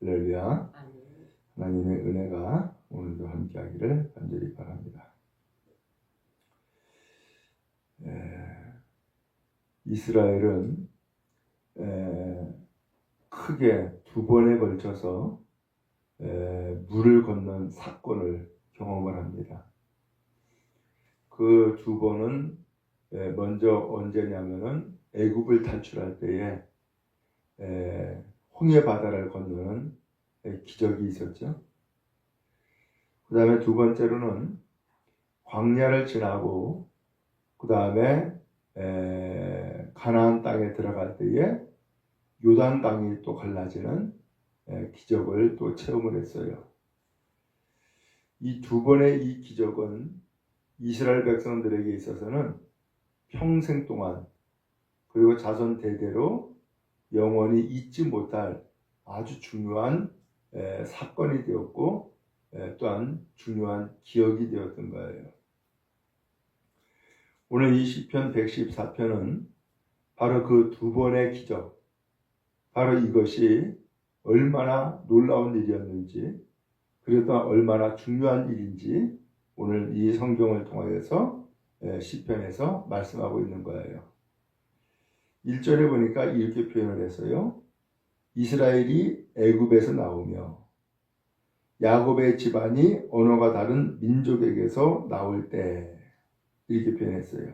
할렐루야. 하나님의 은혜가 오늘도 함께 하기를 간절히 바랍니다. 에, 이스라엘은 에, 크게 두 번에 걸쳐서 에, 물을 건넌 사건을 경험을 합니다. 그 두 번은 에, 먼저 언제냐면은 애굽을 탈출할 때에 에, 홍해 바다를 건너는 에, 기적이 있었죠. 그 다음에 두 번째로는 광야를 지나고 그 다음에 가나안 땅에 들어갈 때에 요단 강이 또 갈라지는 에, 기적을 또 체험을 했어요. 이 두 번의 이 기적은 이스라엘 백성들에게 있어서는 평생 동안 그리고 자손 대대로 영원히 잊지 못할 아주 중요한 에, 사건이 되었고 에, 또한 중요한 기억이 되었던 거예요. 오늘 이 시편 114편은 바로 그 두 번의 기적, 바로 이것이 얼마나 놀라운 일이었는지, 또 얼마나 중요한 일인지 오늘 이 성경을 에, 시편에서 말씀하고 있는 거예요. 1절에 보니까 이렇게 표현을 했어요. 이스라엘이 애굽에서 나오며 야곱의 집안이 언어가 다른 민족에게서 나올 때 이렇게 표현했어요.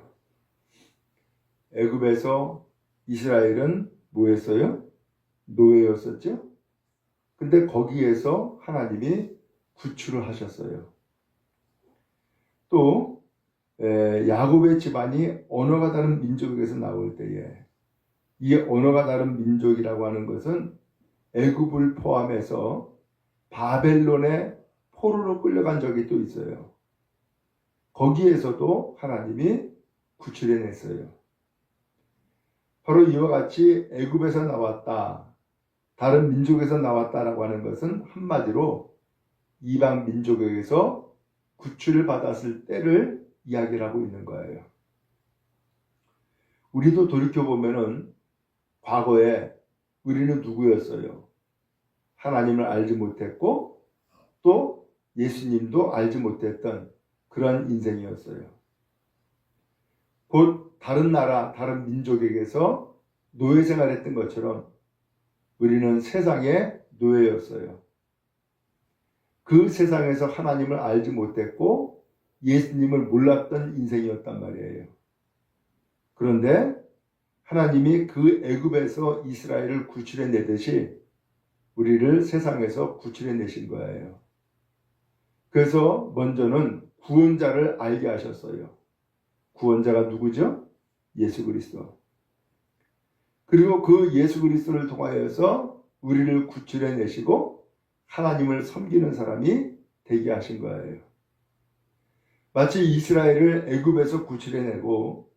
애굽에서 이스라엘은 뭐였어요? 노예였었죠? 근데 거기에서 하나님이 구출을 하셨어요. 또 에, 야곱의 집안이 언어가 다른 민족에게서 나올 때에 이 언어가 다른 민족이라고 하는 것은 애굽을 포함해서 바벨론의 포로로 끌려간 적이 또 있어요. 거기에서도 하나님이 구출해냈어요. 바로 이와 같이 애굽에서 나왔다, 다른 민족에서 나왔다라고 하는 것은 한마디로 이방 민족에게서 구출을 받았을 때를 이야기를 하고 있는 거예요. 우리도 돌이켜 보면은 과거에 우리는 누구였어요? 하나님을 알지 못했고 또 예수님도 알지 못했던 그런 인생이었어요. 곧 다른 나라, 다른 민족에게서 노예 생활했던 것처럼 우리는 세상의 노예였어요. 그 세상에서 하나님을 알지 못했고 예수님을 몰랐던 인생이었단 말이에요. 그런데 하나님이 그 애굽에서 이스라엘을 구출해 내듯이 우리를 세상에서 구출해 내신 거예요. 그래서 먼저는 구원자를 알게 하셨어요. 구원자가 누구죠? 예수 그리스도. 그리고 그 예수 그리스도를 통하여서 우리를 구출해 내시고 하나님을 섬기는 사람이 되게 하신 거예요. 마치 이스라엘을 애굽에서 구출해 내고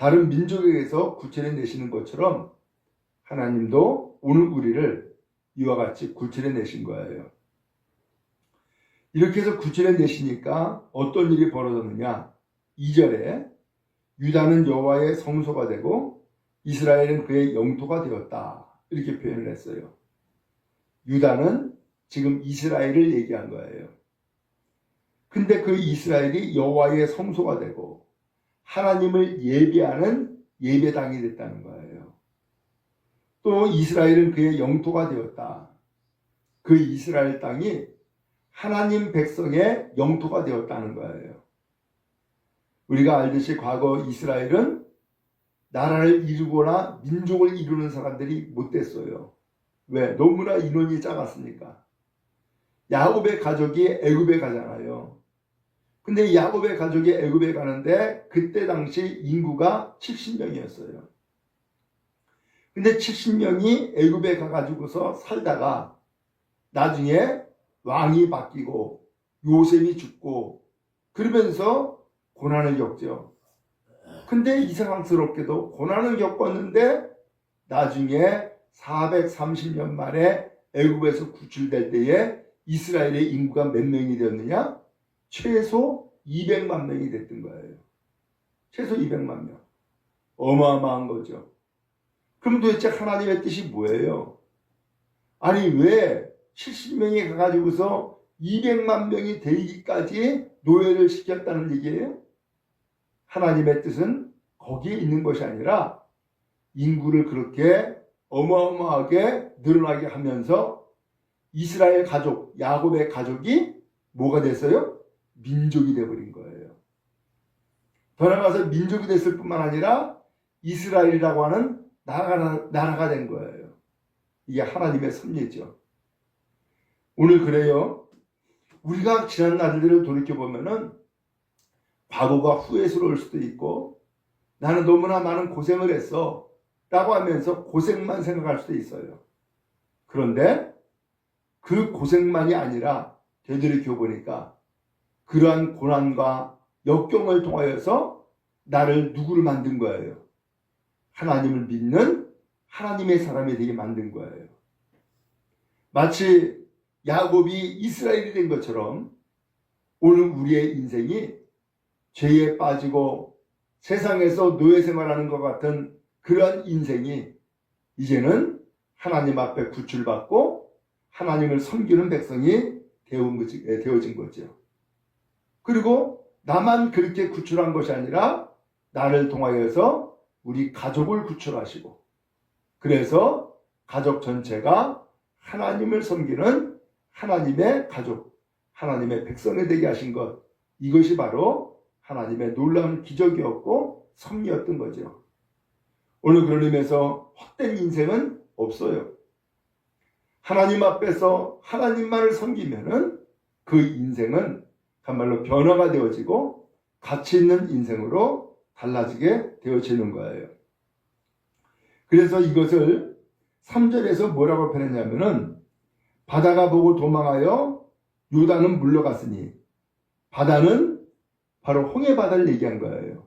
다른 민족에게서 구출해 내시는 것처럼 하나님도 오늘 우리를 이와 같이 구출해 내신 거예요. 이렇게 해서 구출해 내시니까 어떤 일이 벌어졌느냐? 2절에 유다는 여호와의 성소가 되고 이스라엘은 그의 영토가 되었다. 이렇게 표현을 했어요. 유다는 지금 이스라엘을 얘기한 거예요. 근데 그 이스라엘이 여호와의 성소가 되고 하나님을 예배하는 예배당이 됐다는 거예요. 또 이스라엘은 그의 영토가 되었다. 그 이스라엘 땅이 하나님 백성의 영토가 되었다는 거예요. 우리가 알듯이 과거 이스라엘은 나라를 이루거나 민족을 이루는 사람들이 못 됐어요. 왜? 너무나 인원이 작았으니까. 야곱의 가족이 애굽에 가잖아요. 근데 야곱의 가족이 애굽에 가는데 그때 당시 인구가 70명이었어요. 근데 70명이 애굽에 가가지고서 살다가 나중에 왕이 바뀌고 요셉이 죽고 그러면서 고난을 겪죠. 근데 이상스럽게도 고난을 겪었는데 나중에 430년 만에 애굽에서 구출될 때에 이스라엘의 인구가 몇 명이 되었느냐? 최소 200만 명이 됐던 거예요. 최소 200만 명. 어마어마한 거죠. 그럼 도대체 하나님의 뜻이 뭐예요? 아니 왜 70명이 가가지고서 200만 명이 되기까지 노예를 시켰다는 얘기예요. 하나님의 뜻은 거기에 있는 것이 아니라 인구를 그렇게 어마어마하게 늘어나게 하면서 이스라엘 가족, 야곱의 가족이 뭐가 됐어요? 민족이 되어버린 거예요. 더 나아가서 민족이 됐을 뿐만 아니라 이스라엘이라고 하는 나라가, 나라가 된 거예요. 이게 하나님의 섭리죠. 오늘 그래요. 우리가 지난 날들을 돌이켜보면은 과거가 후회스러울 수도 있고 나는 너무나 많은 고생을 했어. 라고 하면서 고생만 생각할 수도 있어요. 그런데 그 고생만이 아니라 되돌이켜 보니까 그러한 고난과 역경을 통하여서 나를 누구를 만든 거예요? 하나님을 믿는 하나님의 사람이 되게 만든 거예요. 마치 야곱이 이스라엘이 된 것처럼 오늘 우리의 인생이 죄에 빠지고 세상에서 노예 생활하는 것 같은 그런 인생이 이제는 하나님 앞에 구출받고 하나님을 섬기는 백성이 되어진 거죠. 그리고 나만 그렇게 구출한 것이 아니라 나를 통하여서 우리 가족을 구출하시고 그래서 가족 전체가 하나님을 섬기는 하나님의 가족, 하나님의 백성이 되게 하신 것 이것이 바로 하나님의 놀라운 기적이었고 섭리였던 거죠. 오늘 그런 의미에서 헛된 인생은 없어요. 하나님 앞에서 하나님만을 섬기면은 그 인생은 정말로 변화가 되어지고 가치 있는 인생으로 달라지게 되어지는 거예요. 그래서 이것을 3절에서 뭐라고 표현했냐면은 바다가 보고 도망하여 요단은 물러갔으니 바다는 바로 홍해 바다를 얘기한 거예요.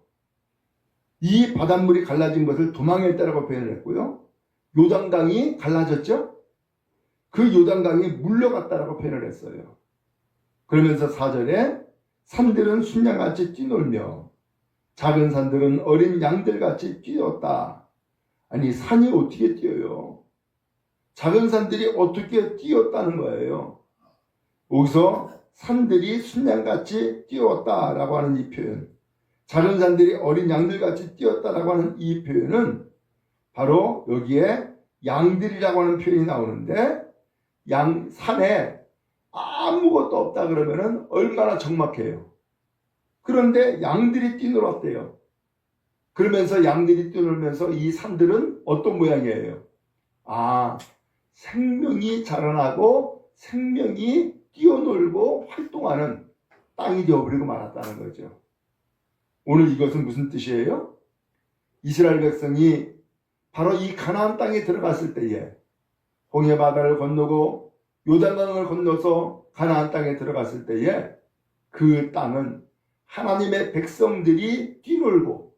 이 바닷물이 갈라진 것을 도망했다라고 표현을 했고요. 요단강이 갈라졌죠? 그 요단강이 물러갔다라고 표현을 했어요. 그러면서 4절에 산들은 순양같이 뛰놀며 작은 산들은 어린 양들같이 뛰었다. 아니 산이 어떻게 뛰어요? 작은 산들이 어떻게 뛰었다는 거예요. 여기서 산들이 순양같이 뛰었다라고 하는 이 표현. 작은 산들이 어린 양들같이 뛰었다라고 하는 이 표현은 바로 여기에 양들이라고 하는 표현이 나오는데 양 산에 아무것도 없다 그러면은 얼마나 적막해요. 그런데 양들이 뛰놀았대요. 그러면서 양들이 뛰놀면서 이 산들은 어떤 모양이에요? 아, 생명이 자라나고 생명이 뛰어놀고 활동하는 땅이 되어버리고 말았다는 거죠. 오늘 이것은 무슨 뜻이에요? 이스라엘 백성이 바로 이 가나안 땅에 들어갔을 때에 홍해 바다를 건너고 요단강을 건너서 가나안 땅에 들어갔을 때에 그 땅은 하나님의 백성들이 뛰놀고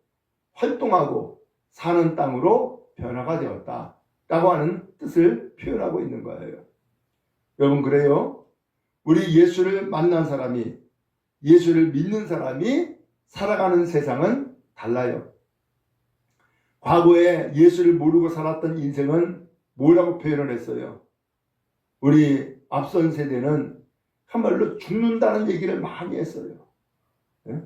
활동하고 사는 땅으로 변화가 되었다. 라고 하는 뜻을 표현하고 있는 거예요. 여러분, 그래요? 우리 예수를 만난 사람이, 예수를 믿는 사람이 살아가는 세상은 달라요. 과거에 예수를 모르고 살았던 인생은 뭐라고 표현을 했어요? 우리 앞선 세대는 한말로 죽는다는 얘기를 많이 했어요. 예?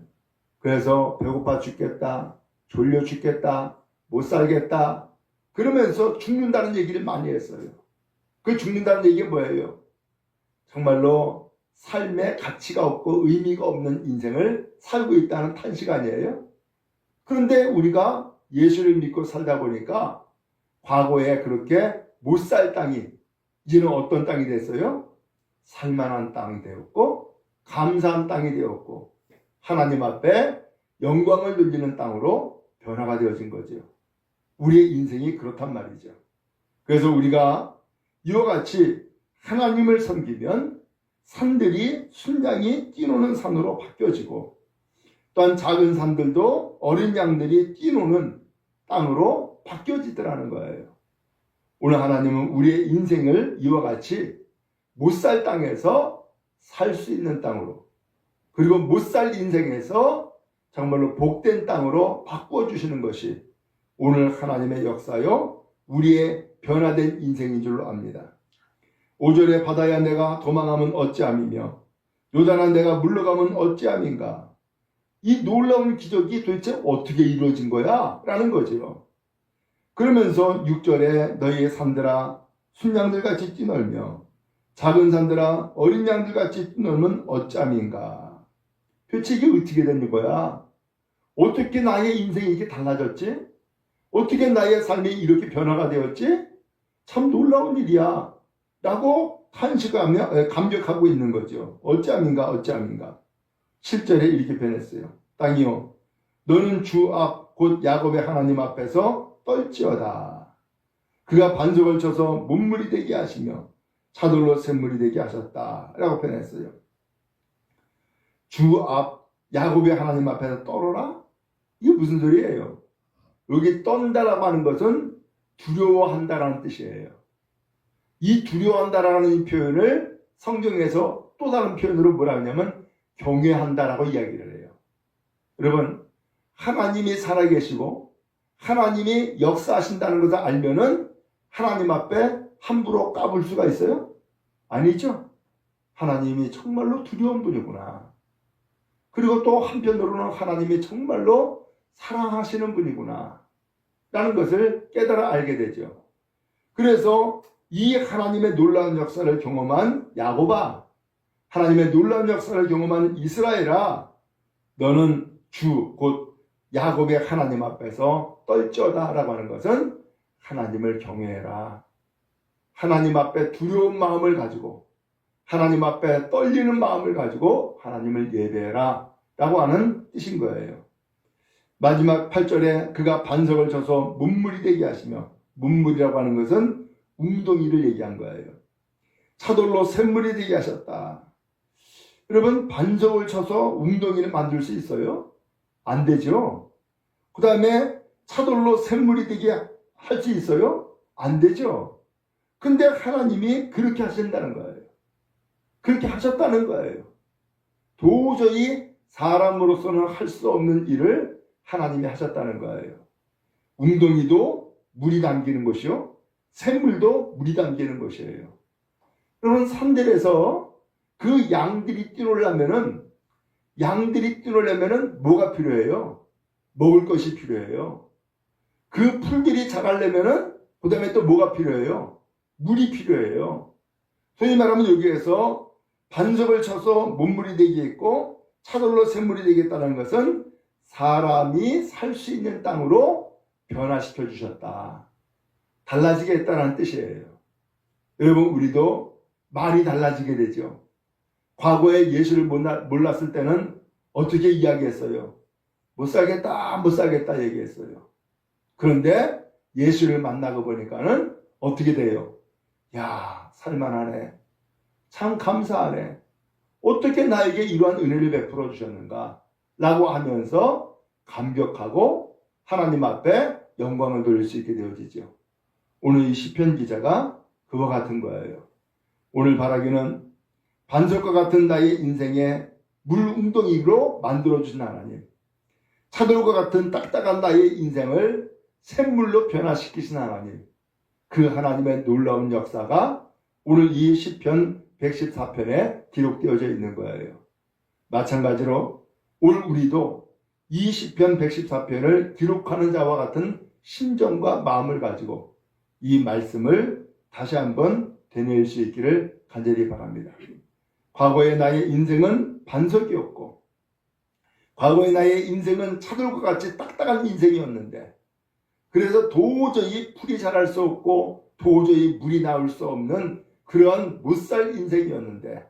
그래서 배고파 죽겠다, 졸려 죽겠다, 못 살겠다, 그러면서 죽는다는 얘기를 많이 했어요. 그 죽는다는 얘기가 뭐예요? 정말로 삶에 가치가 없고 의미가 없는 인생을 살고 있다는 탄식 아니에요? 그런데 우리가 예수를 믿고 살다 보니까 과거에 그렇게 못 살 땅이 이제는 어떤 땅이 됐어요? 살만한 땅이 되었고 감사한 땅이 되었고 하나님 앞에 영광을 돌리는 땅으로 변화가 되어진 거죠. 우리의 인생이 그렇단 말이죠. 그래서 우리가 이와 같이 하나님을 섬기면 산들이 순양이 뛰노는 산으로 바뀌어지고 또한 작은 산들도 어린 양들이 뛰노는 땅으로 바뀌어지더라는 거예요. 오늘 하나님은 우리의 인생을 이와 같이 못 살 땅에서 살 수 있는 땅으로 그리고 못 살 인생에서 정말로 복된 땅으로 바꿔주시는 것이 오늘 하나님의 역사요 우리의 변화된 인생인 줄로 압니다. 오절에 바다야 내가 도망하면 어찌함이며 요단아 내가 물러가면 어찌함인가 이 놀라운 기적이 도대체 어떻게 이루어진 거야? 라는 거죠. 그러면서 6절에 너희의 산들아 순양들같이 뛰놀며 작은 산들아 어린 양들같이 뛰놀면 어찌함인가 도대체 이게 어떻게 되는 거야? 어떻게 나의 인생이 이렇게 달라졌지? 어떻게 나의 삶이 이렇게 변화가 되었지? 참 놀라운 일이야. 라고 탄식하며 에, 감격하고 있는 거죠. 어찌함인가 어찌함인가. 7절에 이렇게 변했어요. 땅이요 너는 주 앞 곧 야곱의 하나님 앞에서 떨지어다. 그가 반석을 쳐서 문물이 되게 하시며 차돌로 샘물이 되게 하셨다. 라고 변했어요. 주 앞 야곱의 하나님 앞에서 떨어라? 이게 무슨 소리예요? 여기 떤다라고 하는 것은 두려워한다라는 뜻이에요. 이 두려워한다라는 이 표현을 성경에서 또 다른 표현으로 뭐라 하냐면 경외한다라고 이야기를 해요. 여러분, 하나님이 살아계시고 하나님이 역사하신다는 것을 알면은 하나님 앞에 함부로 까불 수가 있어요? 아니죠. 하나님이 정말로 두려운 분이구나. 그리고 또 한편으로는 하나님이 정말로 사랑하시는 분이구나. 라는 것을 깨달아 알게 되죠. 그래서 이 하나님의 놀라운 역사를 경험한 야고바, 하나님의 놀라운 역사를 경험한 이스라엘아, 너는 주, 곧 야곱의 하나님 앞에서 떨쩌다 라고 하는 것은 하나님을 경외해라. 하나님 앞에 두려운 마음을 가지고, 하나님 앞에 떨리는 마음을 가지고 하나님을 예배해라. 라고 하는 뜻인 거예요. 마지막 8절에 그가 반석을 쳐서 문물이 되게 하시며, 문물이라고 하는 것은 웅덩이를 얘기한 거예요. 차돌로 샘물이 되게 하셨다. 여러분, 반석을 쳐서 웅덩이를 만들 수 있어요? 안 되죠? 그 다음에 차돌로 샘물이 되게 할 수 있어요? 안 되죠? 근데 하나님이 그렇게 하신다는 거예요. 그렇게 하셨다는 거예요. 도저히 사람으로서는 할 수 없는 일을 하나님이 하셨다는 거예요. 웅덩이도 물이 담기는 것이요. 샘물도 물이 담기는 것이에요. 여러분 산들에서 그 양들이 뛰놀려면은 양들이 뛰놀려면은 뭐가 필요해요? 먹을 것이 필요해요. 그 풀들이 자라려면은 그 다음에 또 뭐가 필요해요? 물이 필요해요. 소위 말하면 여기에서 반석을 쳐서 문물이 되게 했고 차돌로 샘물이 되겠다는 것은 사람이 살 수 있는 땅으로 변화시켜 주셨다. 달라지게 했다는 뜻이에요. 여러분, 우리도 말이 달라지게 되죠. 과거에 예수를 몰랐을 때는 어떻게 이야기했어요? 못 살겠다, 못 살겠다 얘기했어요. 그런데 예수를 만나고 보니까는 어떻게 돼요? 야, 살만하네. 참 감사하네. 어떻게 나에게 이러한 은혜를 베풀어 주셨는가? 라고 하면서 감격하고 하나님 앞에 영광을 돌릴 수 있게 되어지죠. 오늘 이 시편 기자가 그와 같은 거예요. 오늘 바라기는 반석과 같은 나의 인생에 물 웅덩이로 만들어 주신 하나님. 차돌과 같은 딱딱한 나의 인생을 샘물로 변화시키신 하나님. 그 하나님의 놀라운 역사가 오늘 이 시편 114편에 기록되어져 있는 거예요. 마찬가지로 오늘 우리도 이 시편 114편을 기록하는 자와 같은 심정과 마음을 가지고 이 말씀을 다시 한번 되뇌일 수 있기를 간절히 바랍니다. 과거의 나의 인생은 반석이었고, 과거의 나의 인생은 차돌과 같이 딱딱한 인생이었는데, 그래서 도저히 풀이 자랄 수 없고, 도저히 물이 나올 수 없는 그런 못 살 인생이었는데,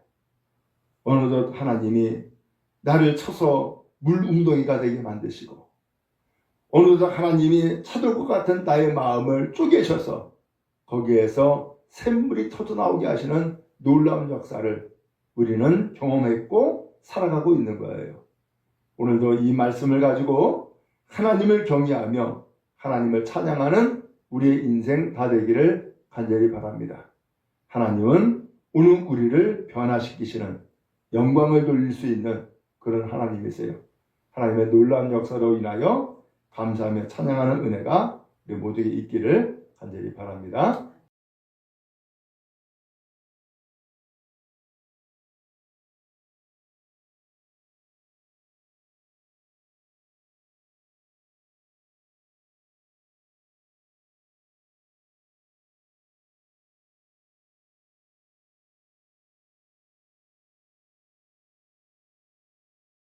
어느덧 하나님이 나를 쳐서 물 웅덩이가 되게 만드시고, 어느덧 하나님이 차돌과 같은 나의 마음을 쪼개셔서 거기에서 샘물이 터져나오게 하시는 놀라운 역사를 우리는 경험했고 살아가고 있는 거예요. 오늘도 이 말씀을 가지고 하나님을 경외하며 하나님을 찬양하는 우리의 인생 다 되기를 간절히 바랍니다. 하나님은 오늘 우리를 변화시키시는 영광을 돌릴 수 있는 그런 하나님이세요. 하나님의 놀라운 역사로 인하여 감사하며 찬양하는 은혜가 우리 모두에게 있기를 간절히 바랍니다.